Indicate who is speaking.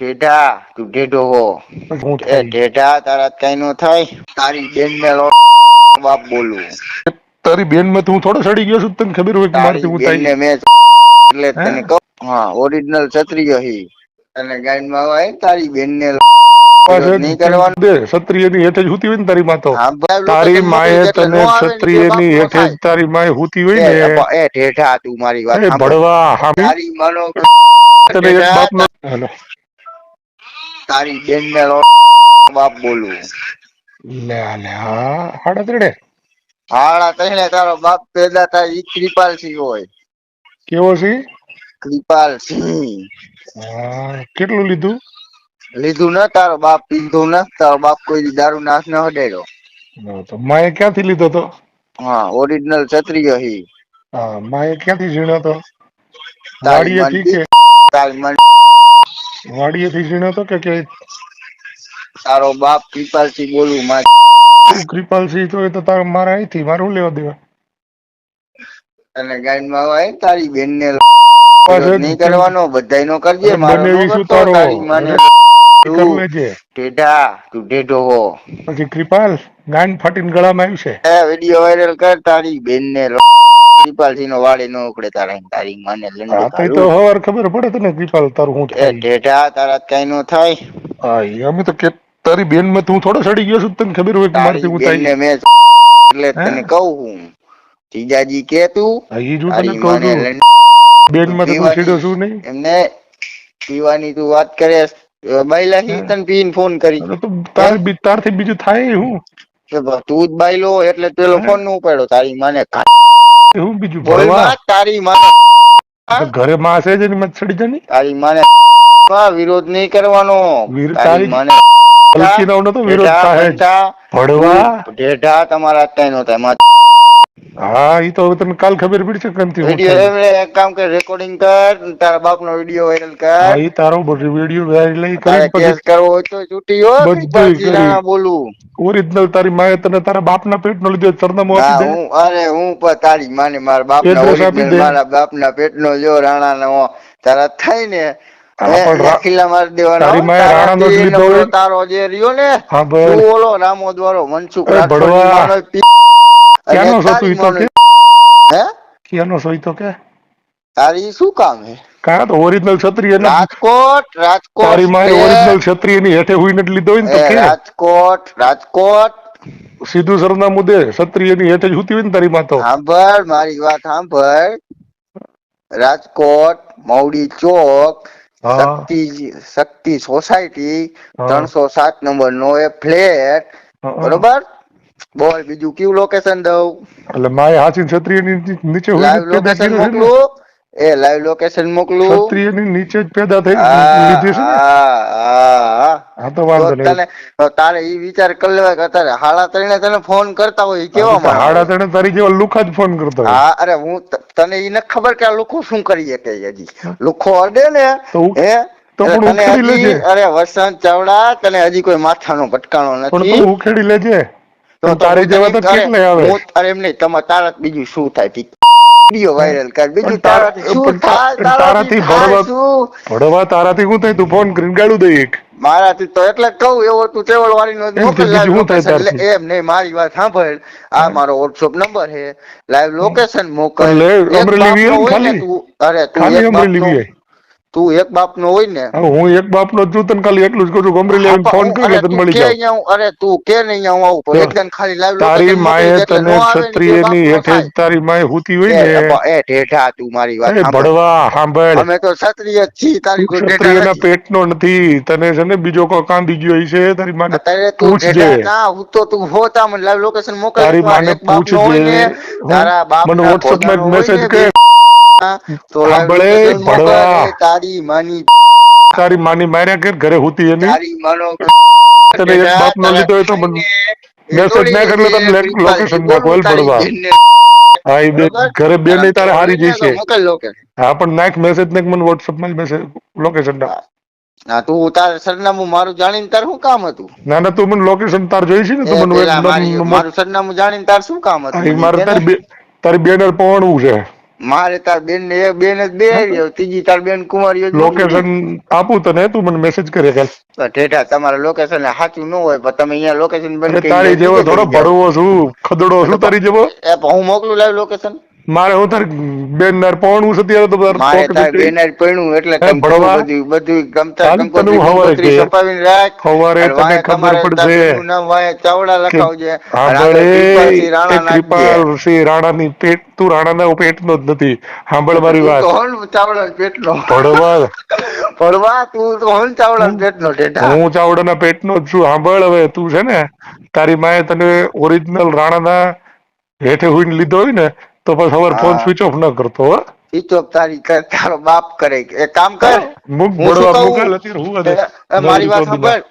Speaker 1: ટેઢા તું ઢેઢો હો. એ ઢેઢા તારા કઈ નો થાય? તારી બેન ને બાપ બોલું.
Speaker 2: તારી બેનમાં તું થોડો સડી ગયો છું તને ખબર હોય કે મારથી
Speaker 1: તારી
Speaker 2: હું
Speaker 1: ને
Speaker 2: થાય?
Speaker 1: એટલે તને કહું હા ઓરિજિનલ ક્ષત્રિય હી. અને ગાઈનમાં હોય તારી બેન ને નહીં કરવાનું.
Speaker 2: દે ક્ષત્રિયની હેઠે જ હુતી હોય ને તારી માં તો. તારી માએ તને ક્ષત્રિયની
Speaker 1: બાપ
Speaker 2: હેઠે જ તારી માએ હુતી હોય ને.
Speaker 1: એ, ઢેઢા તું મારી વાત
Speaker 2: ભડવા
Speaker 1: તારી માનો
Speaker 2: તને એક બાપનો હાલો.
Speaker 1: તારી બેન ને બાપ બોલું.
Speaker 2: લે લે હા હાડા ત્રણે
Speaker 1: હાડા ત્રણે તારો બાપ પેદા થાય ઈ કૃપાલ સિંહ હોય.
Speaker 2: કેવો સિંહ?
Speaker 1: કૃપાલ સિંહ.
Speaker 2: કેટલું લીધું?
Speaker 1: લીધું ન તારો બાપ પીધું ન તારો બાપ કોઈ દારૂ નાશ ન હડેડો.
Speaker 2: તો માએ ક્યાંથી લીધો તો?
Speaker 1: હા ઓરિજિનલ ક્ષત્રિય હી.
Speaker 2: હા માએ ક્યાંથી ઝીણ્યો તો?
Speaker 1: તારી
Speaker 2: વાડીએથી કે
Speaker 1: તારી મન
Speaker 2: વાડીએથી ઝીણ્યો તો કે કે
Speaker 1: તારો બાપ કૃપાલ બોલું માં
Speaker 2: કૃપાલસિંહ તો એ તો તારે મારા અહીંથી મારે લેવા દેવા?
Speaker 1: અને ગાયનમાં હોય તારી બેન ને નહીં કરવાનો બધાય નો કરજે મારો
Speaker 2: બનેવી
Speaker 1: નો
Speaker 2: શું
Speaker 1: કરતો,
Speaker 2: તારી.
Speaker 1: માને તું ટેઢા તું ટેઢો હો.
Speaker 2: પછી કૃપાલ ગાંડ ફાટીને ગળામાં આવ્યું છે.
Speaker 1: એ વીડિયો વાયરલ કર તારી બેન ને કૃપાલ સિંહ નો વાળે નો ઉકળે તારા તારી મને લંડુ
Speaker 2: તો. હવાર ખબર પડે તને કૃપાલ તારું હું
Speaker 1: એ
Speaker 2: થાય
Speaker 1: તારા કઈ નો થાય.
Speaker 2: હા અમે તો કે તારી બેનમાં તું થોડો સડી ગયો છું તને ખબર હોય કે મારથી હું થાય.
Speaker 1: મેં એટલે
Speaker 2: હે?
Speaker 1: તને કહું હું. જીજાજી કે તું
Speaker 2: હા ઈ જો
Speaker 1: તારી
Speaker 2: તને કહું
Speaker 1: માને
Speaker 2: છું.
Speaker 1: લંડુ
Speaker 2: બેનમાં તું સીડો છું નહીં.
Speaker 1: એમને પીવાની તું વાત કરે બાયલા હી
Speaker 2: હે?
Speaker 1: તને પીન ફોન કરી.
Speaker 2: અરે તો તાર બી તારથી બીજું થાય હું.
Speaker 1: કે ભ- તું જ બાયલો એટલે પેલો ફોન નો ઉપાડ્યો. તારી માને ઘા-
Speaker 2: હું બીજું
Speaker 1: માં તારી માને
Speaker 2: ઘરે માં છે જ એની મત છડી જની
Speaker 1: તારી માને વિરોધ નહીં કરવાનો. તારી માને
Speaker 2: ના તો વિરોધ થાય ભડવા
Speaker 1: ઢેઢા તમારા નો થાયમાં
Speaker 2: હા એ તો હવે તને કાલ ખબર પડશે કંતી
Speaker 1: વીડિયો એક કામ કર રેકોર્ડિંગ કર તારા બાપ નો વીડિયો વાયરલ કર
Speaker 2: ઈ તારો વીડિયો વાયરલ
Speaker 1: તારે કેસ કરવો હોય તો છૂટી હો
Speaker 2: બધુંય
Speaker 1: ના
Speaker 2: કરી.
Speaker 1: બોલું.
Speaker 2: ઓરિજિનલ તારી માએ તને તારા બાપના પેટનો લીધો સરનામું આપી દે.
Speaker 1: હું અરે હું તારી માને મારા બાપ ના
Speaker 2: Address
Speaker 1: મારા બાપ ના પેટ નો જો રાણા નો તારા થાય ને
Speaker 2: તારી રાણાનો જ
Speaker 1: રહ્યો ને ઓલો રામો દ્વારો મનસુખ
Speaker 2: ક્યાંનો છો તું તો કે?
Speaker 1: હે?
Speaker 2: ક્યાંનો છો તો કે?
Speaker 1: તારી શું કામ હે?
Speaker 2: કા તો ઓરિજિનલ ક્ષત્રિય ને
Speaker 1: રાજકોટ રાજકોટ
Speaker 2: તારી માય
Speaker 1: ઓરિજિનલ
Speaker 2: ઓરિજિનલ ક્ષત્રિયની હેઠે હુઈને લીધો હોય ને તો કે?
Speaker 1: રાજકોટ રાજકોટ.
Speaker 2: સીધું સરનામું દે ક્ષત્રિયની હેઠે જ હુતી હોય ને તારી માં તો.
Speaker 1: સાંભળ મારી વાત સાંભળ. રાજકોટ મવડી ચોક શક્તિ શક્તિ સોસાયટી ત્રણસો સાત નંબર નો એ ફ્લેટ. બરોબર? બોલ બીજું કયું લોકેશન દઉં?
Speaker 2: એટલે માએ હાચી ની નીચે
Speaker 1: લાઈવ લોકેશન મોકલું? એ લાઈવ લોકેશન મોકલું?
Speaker 2: ની નીચે જ પેદા થઈ લીધી છે
Speaker 1: હા,
Speaker 2: તો વાંધો નહીં.
Speaker 1: તારે ઈ વિચાર કરી લેવા કે તારે હાડા ત્રણે તને ફોન કરતા હોય કેવા
Speaker 2: હા, હાડા ત્રણે તારી જેવા લુખા જ ફોન કરતો હોય.
Speaker 1: હા અરે હું તને ઈ નથી ખબર કે આ લુખો શું કરીએ કે હજી. લુખો અડે ને હે? તને હજી અરે વસંત ચાવડા તને હજી કોઈ માથાનો ભટકાણો
Speaker 2: પણ
Speaker 1: નથી.
Speaker 2: તું ઉખેડી લેજે.
Speaker 1: તો
Speaker 2: તારી જેવા તો
Speaker 1: ઠીક
Speaker 2: નહીં આવે.
Speaker 1: અરે એમ નહીં તમારે તારા બીજું શું થાય? ઠીક વીડિયો વાયરલ કર. બીજું
Speaker 2: તારા-
Speaker 1: શું થાય?
Speaker 2: તારાથી
Speaker 1: શું?
Speaker 2: ભડવા તારાથી શું થાય? તું ફોન ગ્રીન ગાડું દઈ એક.
Speaker 1: મારાથી તો એટલે કહું એવો તું ટેવલ વાળી નો
Speaker 2: એમ
Speaker 1: નહીં મારી વાત સાંભળ. આ મારો વોટ્સઅપ નંબર છે. લાઈવ લોકેશન મોકલ.
Speaker 2: અમરેલી
Speaker 1: હોય તું અરે તું એક
Speaker 2: બાપ
Speaker 1: તું એક બાપનો હોય ને
Speaker 2: હું એક બાપ નો છું તને ખાલી એટલું જ કહું છું. ગમરી
Speaker 1: લેવી
Speaker 2: ફોન કર તને મળી જાય
Speaker 1: અહીંયા હું- અરે તું કે ને અહીંયા હું આવું પણ
Speaker 2: જો,
Speaker 1: ખાલી લાવ
Speaker 2: તારી માએ તને
Speaker 1: ક્ષત્રિય ને
Speaker 2: હેઠે તારી માએ હુતી હોય ને.
Speaker 1: એ ઢેઠા તું મારી વાત.
Speaker 2: ભડવા સાંભળ.
Speaker 1: અમે તો ક્ષત્રિય છી તારી
Speaker 2: તું
Speaker 1: કોઈ ઢેઢા
Speaker 2: ક્ષત્રિયના
Speaker 1: નથી.
Speaker 2: તને છે ને બીજો કોઈ કાંદી ગયો છે તારી માને
Speaker 1: તું
Speaker 2: પૂછજે.
Speaker 1: ના હું તો તું હોતા મને લાઈવ લોકેશન મોકલ.
Speaker 2: તારી
Speaker 1: તું
Speaker 2: માને
Speaker 1: એક
Speaker 2: પૂછજે.
Speaker 1: તારા બાપ
Speaker 2: મને WhatsApp માં મેસેજ
Speaker 1: ને તારી માની
Speaker 2: તારી માની માર્યા કર ઘરે હુતી એની.
Speaker 1: તારી માનો
Speaker 2: તને એક બાપનો લીધો એ તો મેસેજ ના કરલે એટલે તને લે- location નાખો, ભડવા. હા એ ઘરે બે નહીં તારે હારી
Speaker 1: જઈશે.
Speaker 2: હા પણ નાખ મેસેજ નાખ મને વોટ્સઅપમાં મેસેજ લોકેશન નાખ.
Speaker 1: હા. તું તાર સરનામું મારું જાણીને તાર શું કામ હતું?
Speaker 2: ના ના તું મને લોકેશન તાર જોઈ છે ને તું મને
Speaker 1: મારી-
Speaker 2: નમ-
Speaker 1: મારું સરનામું જાણીને તાર શું કામ હતું?
Speaker 2: મારે
Speaker 1: કે
Speaker 2: તારી તારી બેનર પહોંચવું છે.
Speaker 1: મારે તાર બેન ને એક બેન જ બે રહ્યો ત્રીજી તાર બેન કુમારી
Speaker 2: લોકેશન આપું તને તું મને મેસેજ કરી કાલ
Speaker 1: ઠેઠા તમારા લોકેશન સાચું ન હોય પણ તમે અહીંયા લોકેશન બંધ
Speaker 2: તારી જેવો થોડો ભરવો છું ખદડો છું તારી જેવો.
Speaker 1: એ હું મોકલું લાવ લોકેશન
Speaker 2: મારે હું તાર બેન નાર પોણું છે ત્યારે તો તાર
Speaker 1: મારે
Speaker 2: પોકેટ
Speaker 1: તાર
Speaker 2: નીકળી.
Speaker 1: બેનાર પડ્યું એટલે બધું બધું ગમતા કંકોત્રી કંકોત્રી છપાવીને રાખ.
Speaker 2: સવારે તને ખબર પડશે
Speaker 1: નામ વાંહે ચાવડા લખાવજે. આગળ
Speaker 2: ભલે
Speaker 1: કૃપાલસિંહ રાણા
Speaker 2: ની
Speaker 1: પેટ
Speaker 2: તું રાણા ના પેટ નો જ નથી. સાંભળ મારી વાત.
Speaker 1: કોણ ચાવડા ચાવડા પેટનો.
Speaker 2: ભડવા
Speaker 1: ભણવા તું હોન ચાવડા પેટનો ડેટા
Speaker 2: હું ચાવડાના પેટનો જ છું. સાંભળ હવે તું છે ને તારી માએ તને ઓરિજિનલ રાણા ના હેઠે હુઈને લીધો હોય ને તો પછી સવાર ફોન. સ્વિચ ઓફ ન કરતો હો.
Speaker 1: ઈ તો તારી તારો બાપ કરે. એક કામ કર.
Speaker 2: મુક
Speaker 1: કહું?
Speaker 2: મૂકાલ અત્યારે હું
Speaker 1: એ, એ, મારી વાત સાંભળ.